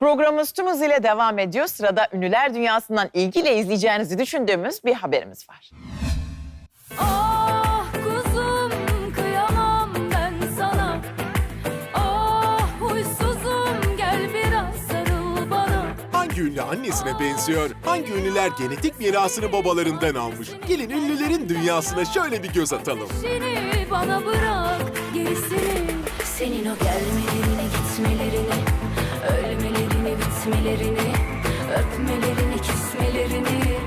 Programımız tüm hızıyla devam ediyor. Sırada ünlüler dünyasından ilgiyle izleyeceğinizi düşündüğümüz bir haberimiz var. Ah kuzum kıyamam ben sana Ah huysuzum gel biraz sarıl bana Hangi ünlü annesine benziyor? Hangi ünlüler genetik mirasını babalarından almış? Gelin ünlülerin dünyasına şöyle bir göz atalım. İşini bana bırak gerisini Senin o gelmelerini gitmelerini Bitmelerini Öpmelerini kismelerini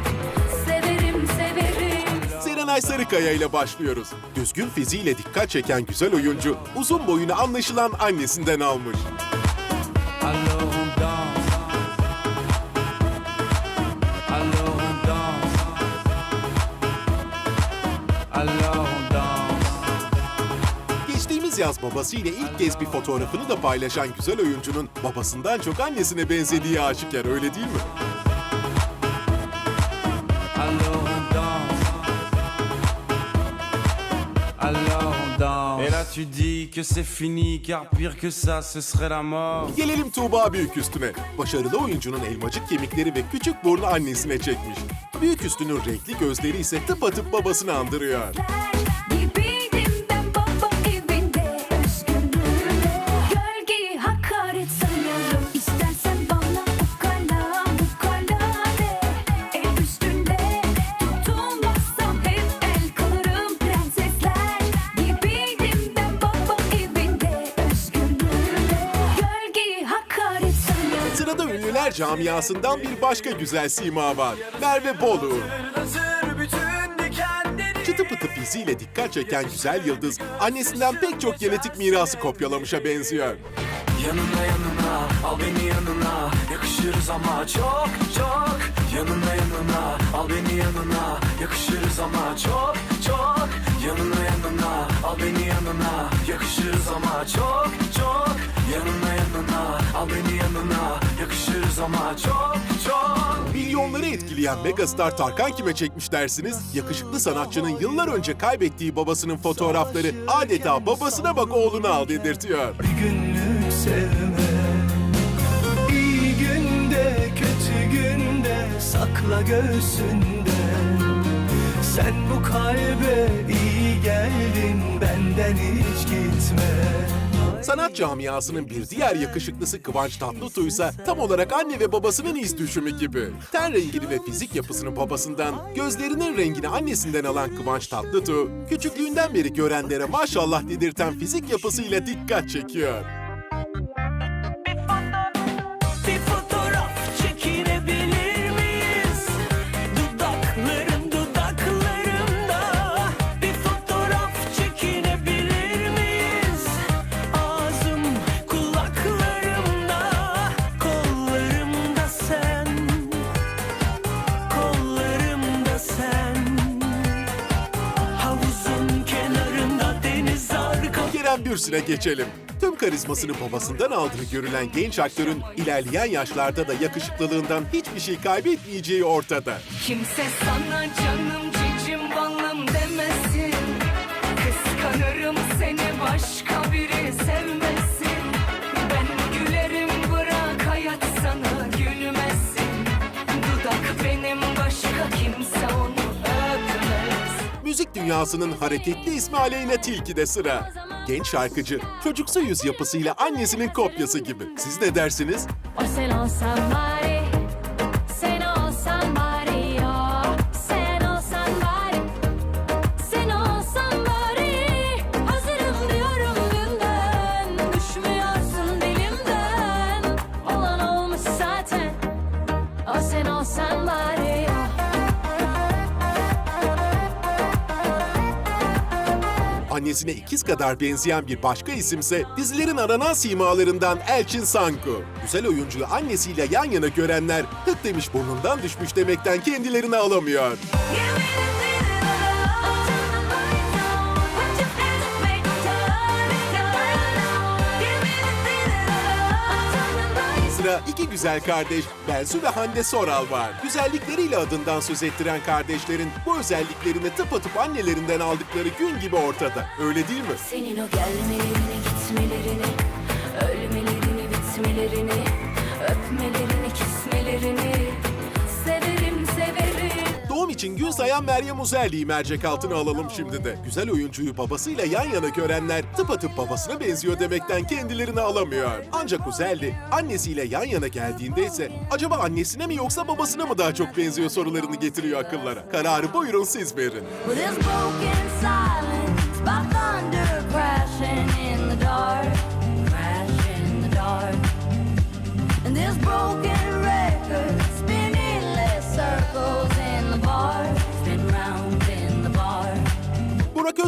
Severim severim Serenay Sarıkaya ile başlıyoruz. Düzgün fiziğiyle dikkat çeken güzel oyuncu, uzun boyunu anlaşılan annesinden almış. Yaz babasıyla ilk kez bir fotoğrafını da paylaşan güzel oyuncunun babasından çok annesine benzediği aşikar öyle değil mi? Alors on danse. Alors on danse. Et là tu dis que c'est fini car pire que ça ce serait la mort. Gelelim Tuğba Büyüküstü'ne. Başarılı oyuncunun elmacık kemikleri ve küçük burnu annesine çekmiş. Büyüküstü'nün renkli gözleri ise tıpatıp babasını andırıyor. Ünlüler camiasından bir başka güzel sima var. Merve Bolu. Çıtı pıtı fiziğiyle dikkat çeken güzel yıldız, annesinden pek çok genetik mirası kopyalamışa benziyor. Yanına yanına al beni yanına yakışırız ama çok çok Yanına yanına al beni yanına yakışırız ama çok çok Yanına yanına al beni yanına yakışırız ama çok ama çok çok Milyonları etkileyen megastar Tarkan kime çekmiş dersiniz? Yakışıklı sanatçının yıllar önce kaybettiği babasının fotoğrafları adeta babasına bak oğluna al dedirtiyor. Bir günlük sevme İyi günde kötü günde sakla göğsünde Sen bu kalbe iyi geldin benden hiç gitme Sanat camiasının bir diğer yakışıklısı Kıvanç Tatlıtuğ ise tam olarak anne ve babasının iz düşümü gibi. Ten rengini ve fizik yapısını babasından, gözlerinin rengini annesinden alan Kıvanç Tatlıtuğ, küçüklüğünden beri görenlere maşallah dedirten fizik yapısıyla dikkat çekiyor. Bürsin'e geçelim. Tüm karizmasını babasından aldığı görülen genç aktörün ilerleyen yaşlarda da yakışıklılığından hiçbir şey kaybetmeyeceği ortada. Kimse sana canım cicim balım demesin Kıskanırım seni başka biri sevmesin Ben gülerim bırak hayat sana gülmesin Dudak benim başka kimse onu öpmez Müzik dünyasının hareketli ismi Aleyna Tilki'de sıra. Genç şarkıcı, çocuksu yüz yapısıyla annesinin kopyası gibi. Siz ne dersiniz? Annesine ikiz kadar benzeyen bir başka isimse dizilerin aranan simalarından Elçin Sanku. Güzel oyuncuyu annesiyle yan yana görenler hık demiş burnundan düşmüş demekten kendilerini alamıyor. Sıra iki güzel kardeş Bensu ve Hande Soral var. Güzellikleriyle adından söz ettiren kardeşlerin bu özelliklerini tıpatıp annelerinden aldıkları gün gibi ortada. Öyle değil mi? Senin o gelmelerini gitmelerini Ölmelerini bitmelerini Öpmelerini için gün sayan Meryem Uzerli'yi mercek altına alalım şimdi de. Güzel oyuncuyu babasıyla yan yana görenler tıpatıp babasına benziyor demekten kendilerini alamıyor. Ancak Uzerli annesiyle yan yana geldiğinde ise acaba annesine mi yoksa babasına mı daha çok benziyor sorularını getiriyor akıllara. Kararı buyurun siz verin. With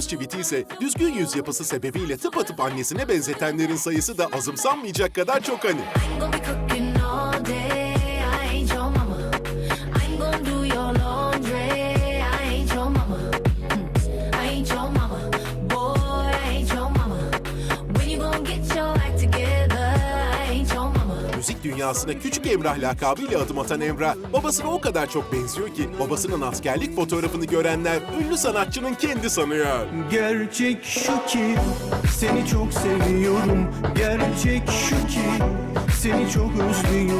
Burak Özçivit'i ise düzgün yüz yapısı sebebiyle tıpatıp annesine benzetenlerin sayısı da azımsanmayacak kadar çok hani. Dünyasına Küçük Emrah lakabıyla adım atan Emrah, babasına o kadar çok benziyor ki babasının askerlik fotoğrafını görenler ünlü sanatçının kendi sanıyor. Gerçek şu ki seni çok seviyorum Gerçek şu ki seni çok özlüyorum